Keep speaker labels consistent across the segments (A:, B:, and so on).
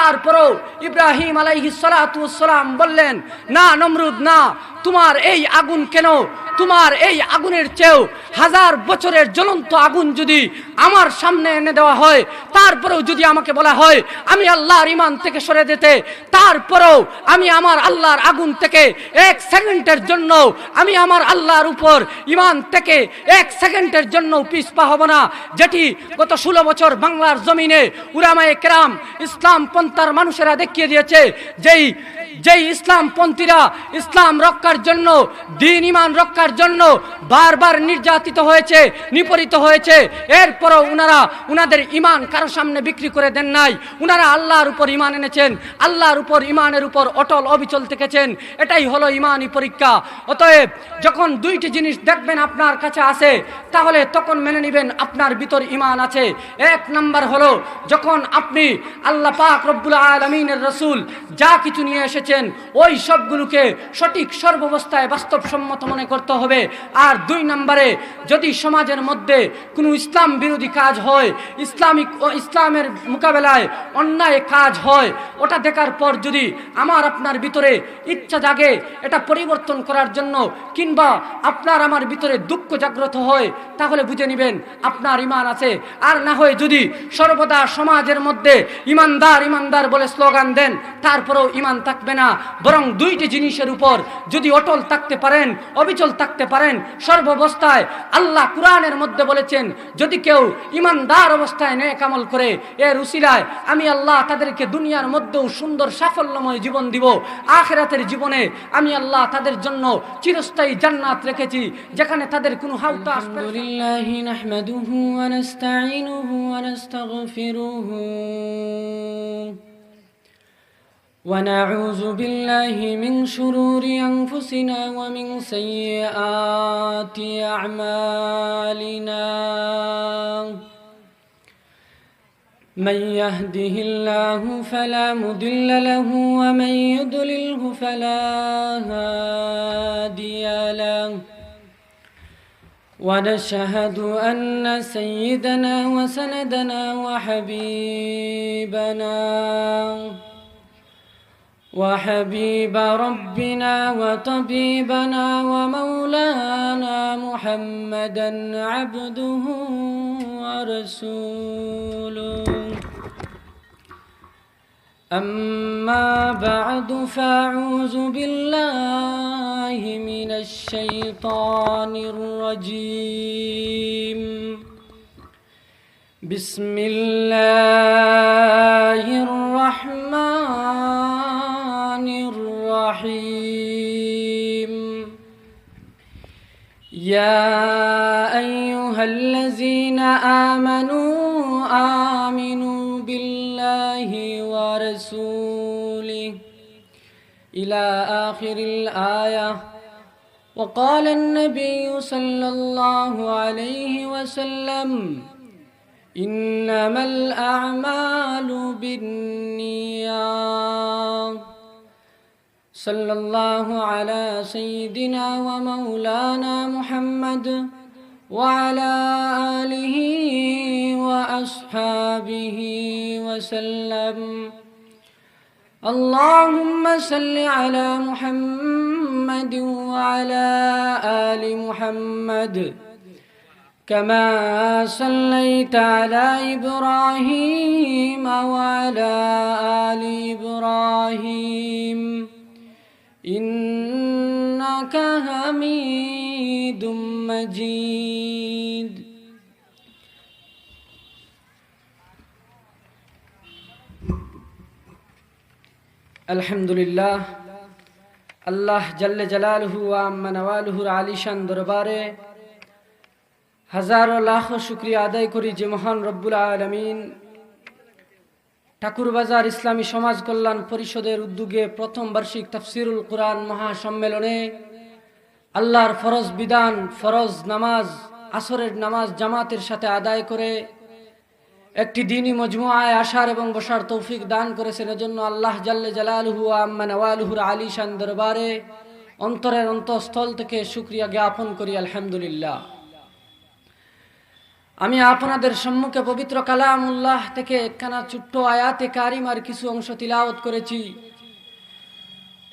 A: তারপরও ইব্রাহিম আলাইহিস সালাম বললেন, না নমরুদ, না, তোমার এই আগুন কেন? তোমার এই আগুনের চেয়েও হাজার বছরের জ্বলন্ত আগুন যদি আমার সামনে এনে দেওয়া হয়, তারপরেও যদি আমাকে বলা হয়, আমি আল্লাহর ইমান থেকে সরে যেতে, তারপরেও আমি আমার আল্লাহর আগুন থেকে এক সেকেন্ডের জন্য, আমি আমার আল্লাহর উপর ইমান থেকে এক সেকেন্ডের জন্য পিছপা হব না। যেটি গত ষোলো বছর বাংলার জমিনে উরামায়ে কেরাম ইসলাম পন্থার মানুষেরা দেখিয়ে দিয়েছে যেই যেই ইসলাম পন্থীরা ইসলাম রক্ষার জন্য, দিন ইমান রক্ষার জন্য বারবার নির্যাতিত হয়েছে নিপরিত হয়েছে, এরপরও উনারা, উনাদের ইমান কারও সামনে বিক্রি করে দেন নাই। উনারা আল্লাহর উপর ইমান এনেছেন, আল্লাহর উপর ইমানের উপর অটল অবিচল থেকেছেন। এটাই হলো ইমানই পরীক্ষা। অতএব যখন দুইটি জিনিস দেখবেন আপনার কাছে আছে, তাহলে তখন মেনে নেবেন আপনার ভিতর ইমান আছে। এক নাম্বার হলো, যখন আপনি আল্লাহ পাক রব্বুল আলমিনের রসুল যা কিছু নিয়ে এসেছেন, ওই সবগুলোকে সঠিক সর্বাবস্থায় বাস্তবসম্মত মনে করতে হবে। আর দুই নম্বরে, যদি সমাজের মধ্যে কোনো ইসলাম বিরোধী কাজ হয়, ইসলামিক ও ইসলামের মোকাবেলায় অন্যায় কাজ হয়, ওটা দেখার পর যদি আমার আপনার ভিতরে ইচ্ছা জাগে, এটা পরিবর্তন করার জন্য কিংবা আপনার আমার ভিতরে দুঃখ জাগ্রত হয়, তাহলে বুঝে নেবেন আপনার ইমান আছে। আর না হয় যদি সর্বদা সমাজের মধ্যে ইমানদার ইমানদার বলে স্লোগান দেন, তারপরেও ইমান থাকবে না বরং দুইটি জিনিসের উপর যদি অটল থাকতে পারেন অবিচল থাকতে পারেন সর্বাবস্থায় আল্লাহ কোরআনের মধ্যে বলেছেন যদি কেউ ইমানদার অবস্থায় নেক আমল করে এর উসিলায় আমি আল্লাহ তাদেরকে দুনিয়ার মধ্যেও সুন্দর সাফল্যময় জীবন দিব আখেরাতের জীবনে আমি আল্লাহ তাদের জন্য চিরস্থায়ী জান্নাত রেখেছি যেখানে তাদের কোনো হাউতা আসবে
B: الحمد لله نحمده ونستعينه ونستغفره ونعوذ بالله من شرور أنفسنا ومن سيئات أعمالنا. من يهده الله فلا مضل له ومن يضلله فلا هادي له. ونشهد أن سيدنا وسندنا وحبيبنا. وحبيب ربنا وطبيبنا ومولانا محمدا عبده ورسوله. أما بعد فأعوذ بالله من الشيطان الرجيم. بسم الله يا أيها الذين آمنوا آمنوا بالله ورسوله إلى آخر الآية. وقال النبي صلى الله عليه وسلم إنما الأعمال بالنيات. صلى الله على سيدنا ومولانا محمد وعلى آله وأصحابه وسلم. اللهم صل على محمد وعلى آل محمد كما صليت على إبراهيم وعلى آل إبراهيم. إنك حميد مجيد
A: আলহামদুলিল্লাহ আল্লাহ জাল্লে জালালহু আম্মা নওয়ালহুর আলিশান দরবারে হাজারো লাখো শুক্রিয়া আদায় করি যে মহান রব্বুল আলমিন ঠাকুরবাজার ইসলামী সমাজ কল্যাণ পরিষদের উদ্যোগে প্রথম বার্ষিক তফসিরুল কোরআন মহাসম্মেলনে আল্লাহর ফরজ বিধান, ফরজ নামাজ, আসরের নামাজ জামাতের সাথে আদায় করে একটি দিনই মজমুআয় আসার এবং বসার তৌফিক দান করেছেন। এজন্য আল্লাহ জাল্লে জালালহু আম্মা নওয়ালহুর আলী শান দরবারে অন্তরের অন্তঃস্থল থেকে শুক্রিয়া জ্ঞাপন করি। আলহামদুলিল্লাহ। আমি আপনাদের সম্মুখে পবিত্র কালামুল্লাহ থেকে একখানা ছোট্ট আয়াতে কারিমার কিছু অংশ তিলাওত করেছি।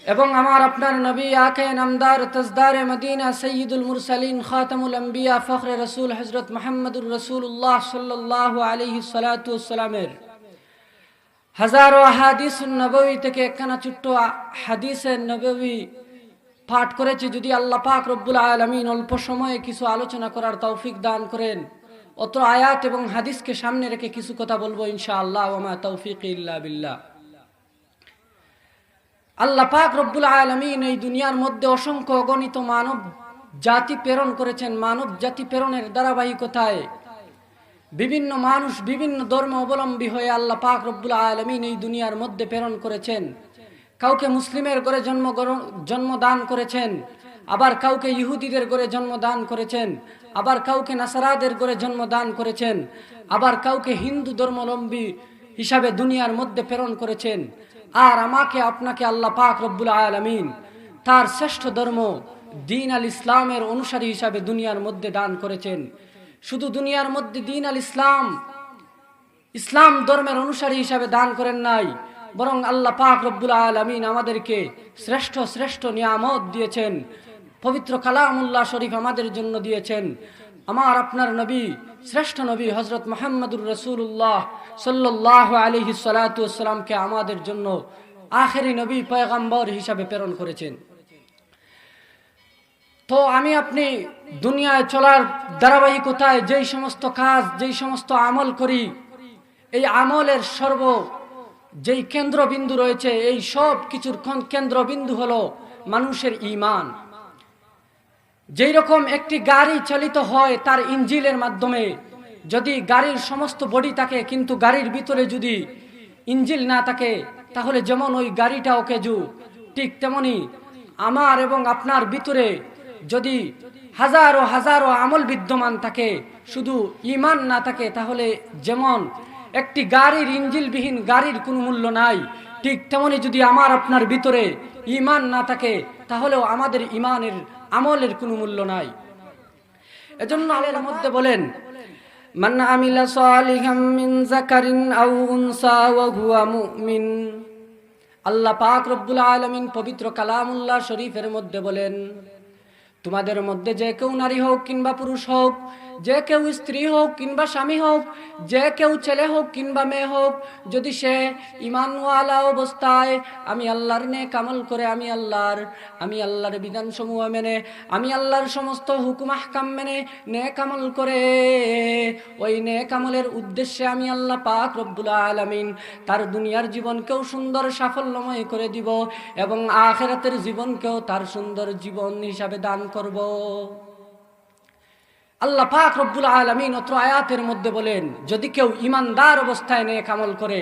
A: এবং আমার আপনার নবী আকে নামদার তজদারে মদিনা সৈয়দুল মুরসালিন খাতামুল আম্বিয়া ফখরে রসুল হজরত মোহাম্মদুর রসুল্লাহ সাল্লাহ আলহি সালাতামের হাজারো হাদিস নবী থেকে একখানা ছোট্ট হাদিসের নবী পাঠ করেছি। যদি আল্লাহ পাক রব্বুল আলমিন অল্প সময়ে কিছু আলোচনা করার তৌফিক দান করেন। অত আয়াত এবং হাদিসকে সামনে রেখে কিছু কথা বলব ইনশা আল্লাহ ওমা তৌফিক ইল্লা আল্লাহ পাক রব্বুল আলমিন এই দুনিয়ার মধ্যে অসংখ্য অগণিত মানব জাতি প্রেরণ করেছেন। মানব জাতি প্রেরণের ধারাবাহিকতায় বিভিন্ন মানুষ বিভিন্ন ধর্ম অবলম্বী হয়ে আল্লাহ পাক রব্বুল আলমিন এই দুনিয়ার মধ্যে প্রেরণ করেছেন। কাউকে মুসলিমের ঘরে জন্ম জন্মদান করেছেন। আবার কাউকে ইহুদিদের ঘরে জন্মদান করেছেন, আবার কাউকে নাসারাদের ঘরে জন্মদান করেছেন, আবার কাউকে হিন্দু ধর্মলম্বী হিসাবে দুনিয়ার মধ্যে প্রেরণ করেছেন। আর আমাকে, আপনাকে আল্লাহ পাক রব্বুল আলমিন তার শ্রেষ্ঠ ধর্ম দিন আল ইসলামের অনুসারী হিসাবে দুনিয়ার মধ্যে দান করেছেন। শুধু দুনিয়ার মধ্যে দিন আল ইসলাম ইসলাম ধর্মের অনুসারী হিসাবে দান করেন নাই, বরং আল্লাহ পাক রব্বুল আলমিন আমাদেরকে শ্রেষ্ঠ শ্রেষ্ঠ নিয়ামত দিয়েছেন। পবিত্র কালামুল্লাহ শরীফ আমাদের জন্য দিয়েছেন। আমার আপনার নবী, শ্রেষ্ঠ নবী হজরত মোহাম্মদুর রসুল্লাহ সাল্লাহ আলহি সালাতামকে আমাদের জন্য আখেরি নবী, পয়গাম্বর হিসাবে প্রেরণ করেছেন। তো আমি আপনি দুনিয়ায় চলার ধারাবাহিকতায় যেই সমস্ত কাজ, যেই সমস্ত আমল করি, এই আমলের সর্ব যেই কেন্দ্রবিন্দু রয়েছে, এই সব কিছুর কেন্দ্রবিন্দু হলো মানুষের ইমান যেই রকম একটি গাড়ি চালিত হয় তার ইঞ্জিলের মাধ্যমে, যদি গাড়ির সমস্ত বডি থাকে, কিন্তু গাড়ির ভিতরে যদি ইঞ্জিল না থাকে, তাহলে যেমন ওই গাড়িটা ওকে জু, ঠিক তেমনি আমার এবং আপনার ভিতরে যদি হাজারো হাজারো আমল বিদ্যমান থাকে, শুধু ইমান না থাকে, তাহলে যেমন একটি গাড়ির ইঞ্জিলবিহীন গাড়ির কোনো মূল্য নাই, ঠিক তেমনি যদি আমার আপনার ভিতরে ইমান না থাকে, তাহলেও আমাদের ইমানের আমলের কোনো মূল্য নাই। এজন্য আলের মধ্যে বলেন, মান আমিলা সালিহাম মিন যাকারিন আও উনসা ওয়া হুয়া মুমিন। আল্লাহ পাক রব্বুল আলামিন পবিত্র কালামুল্লাহ শরীফের মধ্যে বলেন, তোমাদের মধ্যে যে কেউ নারী হোক কিংবা পুরুষ হোক যে কেউ স্ত্রী হোক কিংবা স্বামী হোক, যে কেউ ছেলে হোক কিংবা মেয়ে হোক, যদি সে ইমানওয়ালা অবস্থায়, আমি আল্লাহর নে কামল করে, আমি আল্লাহর আমি আল্লাহর বিধানসমূহ মেনে, আমি আল্লাহর সমস্ত হুকুম, আহকাম মেনে নে কামল করে, ওই নে কামলের উদ্দেশ্যে আমি আল্লাহ পাক রব্বুল আলমিন তার দুনিয়ার জীবনকেও সুন্দর সাফল্যময় করে দিব এবং আখেরাতের জীবনকেও তার সুন্দর জীবন হিসাবে দান করব। আল্লাহ পাক রব্বুল আলমিন অত্র আয়াতের মধ্যে বলেন, যদি কেউ ইমানদার অবস্থায় নিয়ে কামল করে,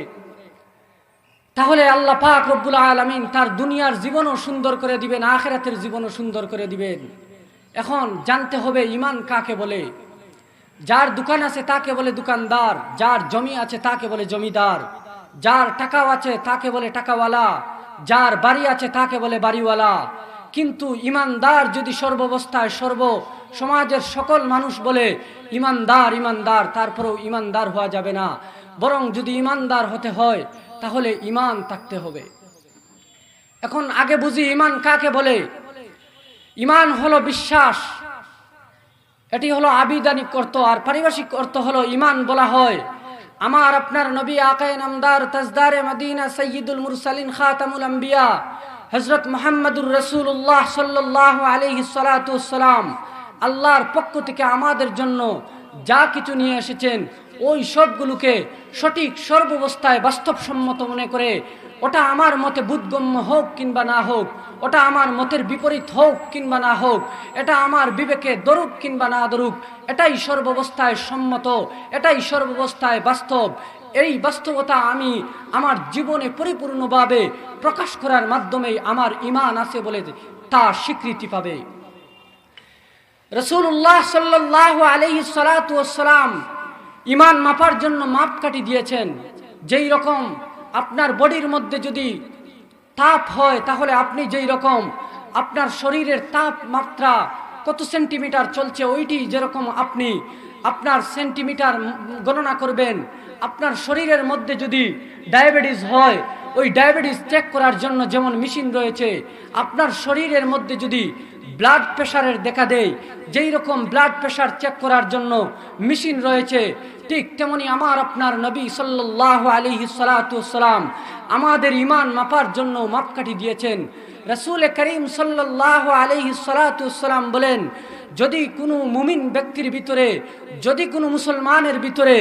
A: তাহলে আল্লাহ পাক রব্বুল আলমিন তার দুনিয়ার জীবনও সুন্দর করে দিবেন, আখেরাতের জীবনও সুন্দর করে দিবেন। এখন জানতে হবে ইমান কাকে বলে? যার দোকান আছে তাকে বলে দোকানদার, যার জমি আছে তাকে বলে জমিদার, যার টাকাও আছে তাকে বলে টাকাওয়ালা, যার বাড়ি আছে তাকে বলে বাড়িওয়ালা কিন্তু ইমানদার যদি সর্বাবস্থায় সর্ব সমাজের সকল মানুষ বলে, ইমানদার ইমানদার, তারপরেও ইমানদার হওয়া যাবে না। বরং যদি ইমানদার হতে হয়, তাহলে ইমান থাকতে হবে। এখন আগে বুঝি ইমান কাকে বলে? ইমান হলো বিশ্বাস। এটি হলো আবিদানিক অর্থ। আর পারিভাষিক অর্থ হলো ইমান বলা হয়। আমার আপনার নবী আকায় নামদার তাজদারে মদিনা সৈয়দুল মুরসালিন খাতামুল আম্বিয়া হজরত মোহাম্মদুর রসুল্লাহ সাল্লাহ আলহি সালাতাম আল্লাহর পক্ষ থেকে আমাদের জন্য যা কিছু নিয়ে এসেছেন ওই সবগুলোকে সঠিক সর্বাবস্থায় বাস্তবসম্মত মনে করে, ওটা আমার মতে বুদ্ধগম্য হোক কিংবা না হোক, ওটা আমার মতের বিপরীত হোক কিংবা না হোক, এটা আমার বিবেকে দরুক কিংবা না দরুক, এটাই সর্বাবস্থায় সম্মত, এটাই সর্বাবস্থায় বাস্তব। এই বাস্তবতা আমি আমার জীবনে পরিপূর্ণভাবে প্রকাশ করার মাধ্যমে আমার ইমান আছে বলে তা স্বীকৃতি পাবে। রসুল্লাহ সাল্লাহ আলহি সালাতাম ইমান মাপার জন্য মাপ মাপকাঠি দিয়েছেন। যেই রকম আপনার বডির মধ্যে যদি তাপ হয়, তাহলে আপনি যেই রকম আপনার শরীরের তাপমাত্রা কত সেন্টিমিটার চলছে, ওইটি যেরকম আপনি আপনার সেন্টিমিটার গণনা করবেন। আপনার শরীরের মধ্যে যদি ডায়াবেটিস হয়, ওই ডায়াবেটিস চেক করার জন্য যেমন মেশিন রয়েছে, আপনার শরীরের মধ্যে যদি ব্লাড প্রেশারের দেখা দেয়, যেই রকম ব্লাড প্রেশার চেক করার জন্য মেশিন রয়েছে ঠিক তেমনি আমার আপনার নবী সাল্লাহ আলী সালাতাম আমাদের ইমান মাপার জন্য মাপকাঠি দিয়েছেন। রসুল করিম সাল্লাহ আলহি বলেন যদি কোনো মুমিন ব্যক্তির ভিতরে, যদি কোনো মুসলমানের ভিতরে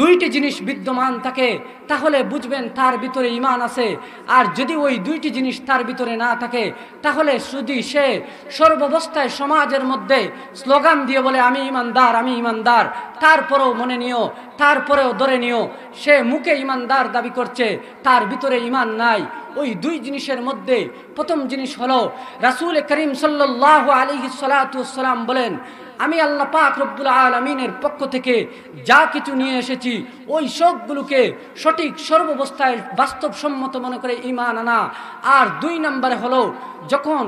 A: দুইটি জিনিস বিদ্যমান থাকে, তাহলে বুঝবেন তার ভিতরে ইমান আছে। আর যদি ওই দুইটি জিনিস তার ভিতরে না থাকে, তাহলে শুধু সে সর্বাবস্থায় সমাজের মধ্যে স্লোগান দিয়ে বলে, আমি ইমানদার আমি ইমানদার তারপরেও মনে নিও, তারপরেও ধরে নিও, সে মুখে ইমানদার দাবি করছে, তার ভিতরে ইমান নাই। ওই দুই জিনিসের মধ্যে প্রথম জিনিস হলো, রাসুল করিম সাল্লাহ আলী বলেন, আমি আল্লাহ পাক রব্বুল আলমিনের পক্ষ থেকে যা কিছু নিয়ে এসেছি, ওই সবগুলোকে সঠিক সর্বাবস্থায় বাস্তবসম্মত মনে করে ইমান আনা। আর দুই নম্বরে হলো, যখন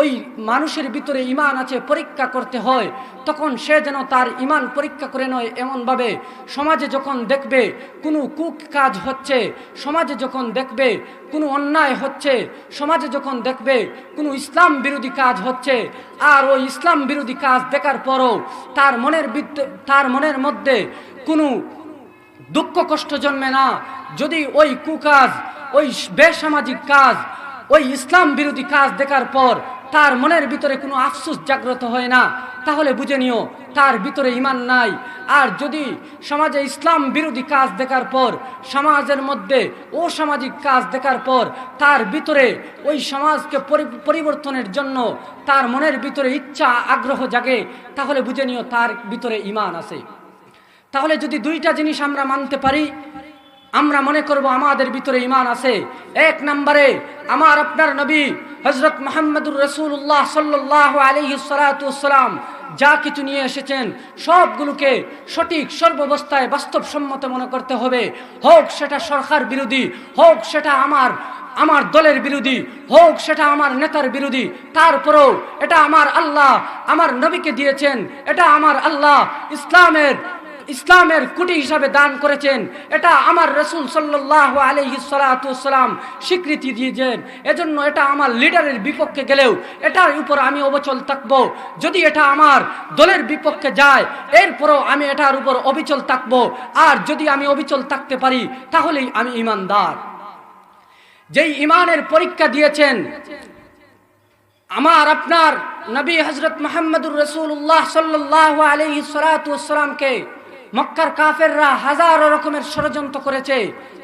A: ওই মানুষের ভিতরে ইমান আছে, পরীক্ষা করতে হয়, তখন সে যেন তার ইমান পরীক্ষা করে নয় এমনভাবে। সমাজে যখন দেখবে কোনো কুক কাজ হচ্ছে, সমাজে যখন দেখবে কোনো অন্যায় হচ্ছে, সমাজে যখন দেখবে কোনো ইসলাম বিরোধী কাজ হচ্ছে, আর ওই ইসলাম বিরোধী কাজ দেখার পরও তার মনের তার মনের মধ্যে কোনো দুঃখ কষ্ট জন্মে না। যদি ওই কুকাজ, ওই বেসামাজিক কাজ, ওই ইসলাম বিরোধী কাজ দেখার পর তার মনের ভিতরে কোনো আফসোস জাগ্রত হয় না। তাহলে বুঝে নিও, তার ভিতরে ইমান নাই। আর যদি সমাজে ইসলাম বিরোধী কাজ দেখার পর, সমাজের মধ্যে ও সামাজিক কাজ দেখার পর, তার ভিতরে ওই সমাজকে পরিবর্তনের জন্য তার মনের ভিতরে ইচ্ছা, আগ্রহ জাগে, তাহলে বুঝে নিও তার ভিতরে ইমান আছে। তাহলে যদি দুইটা জিনিস আমরা মানতে পারি আমরা মনে করব আমাদের ভিতরে ইমান আছে। এক নম্বরে, আমার আপনার নবী হজরত মোহাম্মদুর রসুল্লাহ সাল্লাহ আলহি সালাতাম যা কিছু নিয়ে এসেছেন, সবগুলোকে সঠিক সর্বাবস্থায় বাস্তবসম্মত মনে করতে হবে। হোক সেটা সরকার বিরোধী, হোক সেটা আমার আমার দলের বিরোধী, হোক সেটা আমার নেতার বিরোধী, তারপরেও এটা আমার আল্লাহ, আমার নবীকে দিয়েছেন, এটা আমার আল্লাহ, ইসলামের ইসলামের কুটি হিসাবে দান করেছেন। এটা আমার রসুল সাল্লাহ আলহিসালাম স্বীকৃতি দিয়েছেন। এজন্য এটা আমার লিডারের বিপক্ষে গেলেও এটার উপর আমি অবচল থাকব। যদি এটা আমার দলের বিপক্ষে যায়, এরপরও আমি এটার উপর অবিচল থাকব। আর যদি আমি অবিচল থাকতে পারি, তাহলেই আমি ইমানদার। যেই ইমানের পরীক্ষা দিয়েছেন, আমার আপনার নবী হজরত মোহাম্মদুর রসুল্লাহ সাল্লাহ আলহি সালাতামকে মক্কার কাফেররা হাজারো রকমের ষড়যন্ত্র করেছে।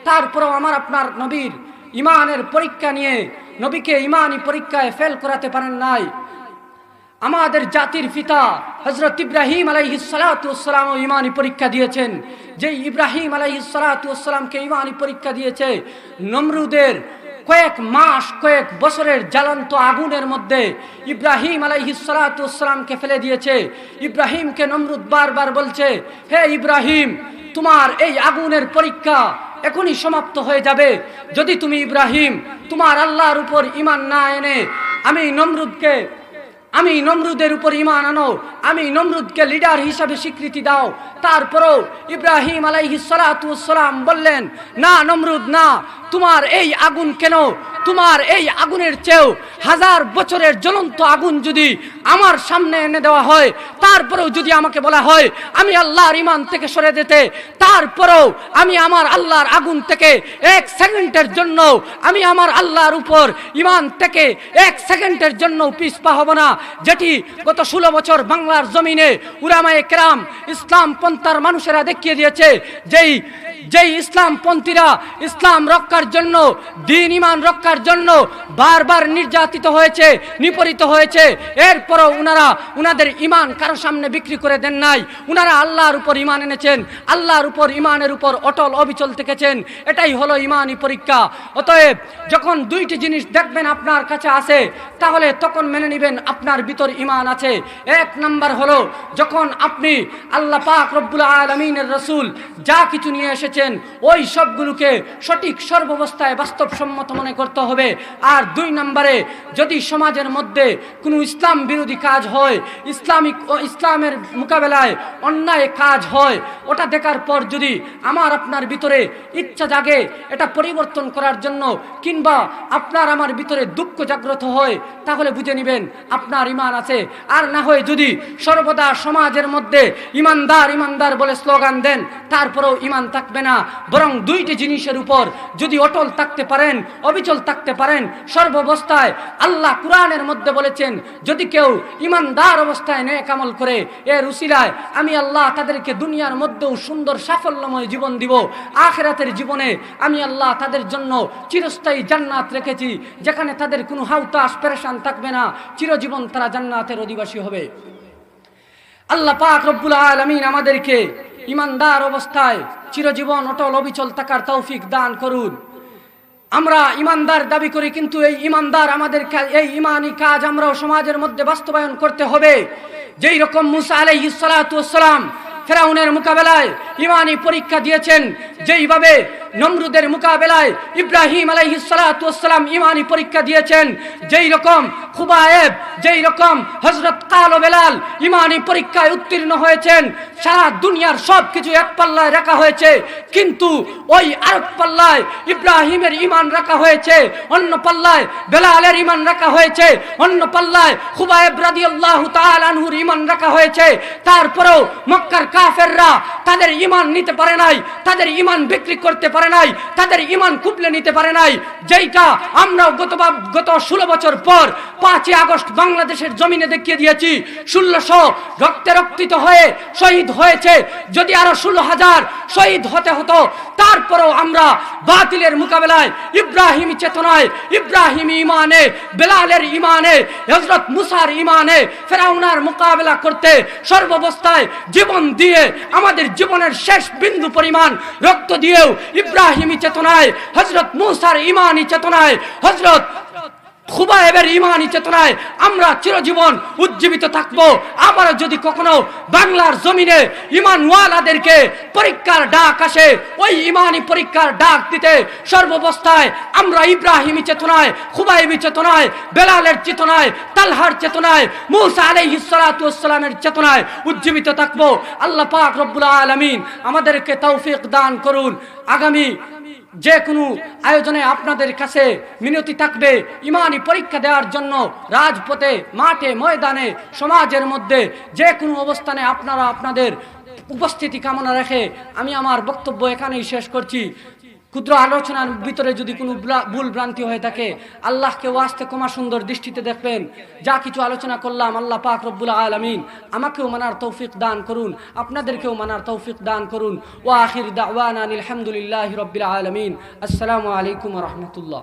A: তারপরেও আমার আপনার নবীর ইমানের পরীক্ষা নিয়ে নবীকে ইমানই পরীক্ষায় ফেল করাতে পারেন নাই। আমাদের জাতির পিতা হজরত ইব্রাহিম আলাইহি সালাতাম ইমানি পরীক্ষা দিয়েছেন। যে ইব্রাহিম আলাইহি সালাতামকে ইমানি পরীক্ষা দিয়েছে, নমরুদের কয়েক মাস, কয়েক বছরের জ্বালন্ত আগুনের মধ্যে ইব্রাহিম আলাইহিসালামকে ফেলে দিয়েছে। ইব্রাহিমকে নমরুদ বারবার বলছে, হে ইব্রাহিম, তোমার এই আগুনের পরীক্ষা এখনই সমাপ্ত হয়ে যাবে। যদি তুমি ইব্রাহিম, তোমার আল্লাহর উপর ইমান না এনে আমি নমরুদকে, আমি নমরুদের উপর ইমান আনো, আমি নমরুদকে লিডার হিসাবে স্বীকৃতি দাও। তারপরও ইব্রাহিম আলাইহি সালাম বললেন, না নমরুদ, না তোমার এই আগুন কেন? তোমার এই আগুনের চেয়েও হাজার বছরের জ্বলন্ত আগুন যদি আমার সামনে এনে দেওয়া হয়, তারপরেও যদি আমাকে বলা হয়, আমি আল্লাহর ইমান থেকে সরে যেতে, তারপরেও আমি আমার আল্লাহর আগুন থেকে এক সেকেন্ডের জন্য আমি আমার আল্লাহর উপর ইমান থেকে এক সেকেন্ডের জন্য পিসপা হব না। যেটি গত ষোলো বছর বাংলার জমিনে উরামায়ে কেরাম ইসলাম পন্থার মানুষেরা দেখিয়ে দিয়েছে, যেই যেই ইসলামপন্থীরা ইসলাম রক্ষার জন্য, দিন ইমান রক্ষার জন্য বারবার নির্যাতিত হয়েছে, নিপরিত হয়েছে, এরপরও উনারা, উনাদের ইমান কারও সামনে বিক্রি করে দেন নাই। উনারা আল্লাহর উপর ইমান এনেছেন, আল্লাহর উপর ইমানের উপর অটল অবিচল থেকেছেন, এটাই হলো ইমানই পরীক্ষা। অতএব যখন দুইটি জিনিস দেখবেন আপনার কাছে আছে, তাহলে তখন মেনে নেবেন আপনার ভিতর ইমান আছে। এক নাম্বার হলো, যখন আপনি আল্লাহ পাক রব্বুল আলমিনের রসুল যা কিছু নিয়ে এসেছেন দিয়েছেন ওই সবগুলোকে সঠিক সর্বাবস্থায় বাস্তবসম্মত মনে করতে হবে। আর দুই নম্বরে, যদি সমাজের মধ্যে কোনো ইসলাম বিরোধী কাজ হয়, ইসলামিক ও ইসলামের মোকাবেলায় অন্যায় কাজ হয়, ওটা দেখার পর যদি আমার আপনার ভিতরে ইচ্ছা জাগে, এটা পরিবর্তন করার জন্য, কিংবা আপনার আমার ভিতরে দুঃখ জাগ্রত হয়, তাহলে বুঝে নেবেন আপনার ইমান আছে। আর না হয় যদি সর্বদা সমাজের মধ্যে ইমানদার ইমানদার বলে স্লোগান দেন, তারপরেও ইমান থাকবে না, বরং দুইটি জিনিসের উপর যদি অটল থাকতে পারেন, অবিচল থাকতে পারেন, সর্বাবস্থায় আল্লাহ কোরআনের মধ্যে বলেছেন, যদি কেউ ইমানদার অবস্থায় নেক আমল করে, এর উসিলায় আমি আল্লাহ তাদেরকে দুনিয়ার মধ্যেও সুন্দর সাফল্যময় জীবন দিব, আখেরাতের জীবনে আমি আল্লাহ তাদের জন্য চিরস্থায়ী জান্নাত রেখেছি, যেখানে তাদের কোনো হাউতাস পেরেশান থাকবে না, চিরজীবন তারা জান্নাতের অধিবাসী হবে। আল্লাহ পাক রব্বুল আলমিন আমাদেরকে ইমানদার অবস্থায় চিরজীবন অটল অবিচল থাকার তৌফিক দান করুন। আমরা ইমানদার দাবি করি, কিন্তু এই ইমানদার আমাদের এই ইমানি কাজ আমরাও সমাজের মধ্যে বাস্তবায়ন করতে হবে। যেই রকম মুসা আলহ সালাতু ফেরাউনের মোকাবেলায় ইমানি পরীক্ষা দিয়েছেন, যেইভাবে নমরুদের মোকাবেলায় ইব্রাহিম আলাইহিস সালাতু ওয়াসসালাম ইমানি পরীক্ষা দিয়েছেন। যেই রকম খুবায়েব, যেই রকম হযরত কালো বেলাল ইমানি পরীক্ষায় উত্তীর্ণ হয়েছেন, সারা দুনিয়ার সব কিছু এক পাল্লায় রাখা হয়েছে। কিন্তু ওই আরেক পাল্লায় ইব্রাহিমের ইমান রাখা হয়েছে, অন্য পাল্লায় বেলালের ইমান রাখা হয়েছে, অন্য পাল্লায় খুবায়েব রাদিয়াল্লাহু তাআলা আনহুর ইমান রাখা হয়েছে। তারপরেও মক্কার কাফেররা তাদের ইমান নিতে পারে নাই, তাদের ইমান বিক্রি করতে পারে নাই, তাদের ইমান কুপলে নিতে পারে নাই। যেইটা আমরা গত গত ষোলো বছর পর পাঁচই আগস্ট বাংলাদেশের জমিনে দেখিয়ে দিয়েছি। ষোলোশো রক্তে রক্তিত হয়ে শহীদ হয়েছে। যদি আরও ষোলো হাজার শহীদ হতে হতো, তারপরেও আমরা বাতিলের মোকাবেলায় ইব্রাহিমী চেতনায়, ইব্রাহিম ইমানে বেলালের ইমানে হজরত মুসার ইমানে ফেরাউনার মোকাবেলা করতে সর্বাবস্থায় জীবন দিয়ে, আমাদের জীবনের শেষ বিন্দু পরিমাণ রক্ত দিয়েও ইব্রাহিমী চেতনায় হজরত মুসার ইমানি চেতনায় হজরত খুবাইবের ইমানি চেতনায় আমরা চিরজীবন উজ্জীবিত থাকব। আবার যদি কখনো বাংলার জমিনে ইমানওয়ালাদেরকে পরীক্ষার ডাক আসে, ওই ইমানি পরীক্ষার ডাক দিতে সর্বাবস্থায় আমরা ইব্রাহিমী চেতনায়, খুবাইবি চেতনায়, বেলালের চেতনায়, তালহার চেতনায়, মুসা আলাইহিস সালাতু চেতনায় উজ্জীবিত থাকব। আল্লাহ পাক রব্বুল আলামিন আমাদেরকে তৌফিক দান করুন। আগামী যে কোনো আয়োজনে আপনাদের কাছে মিনতি থাকবে। ইমানি পরীক্ষা দেওয়ার জন্য রাজপথে, মাঠে, ময়দানে, সমাজের মধ্যে যে কোনো অবস্থানে আপনারা আপনাদের উপস্থিতি কামনা রেখে আমি আমার বক্তব্য এখানেই শেষ করছি। ক্ষুদ্র আলোচনার ভিতরে যদি কোনো ভুল ভ্রান্তি হয়ে থাকে, আল্লাহকে ওয়াস্তে কমা সুন্দর দৃষ্টিতে দেখবেন। যা কিছু আলোচনা করলাম, আল্লাহ পাক রব্বুল আলমিন আমাকেও মানার তৌফিক দান করুন, আপনাদেরকেও মানার তৌফিক দান করুন। ও আখির দাওয়ান আলহামদুলিল্লাহ রবিল আলমিন। আসসালামু আলাইকুম রহমতুল্লাহ।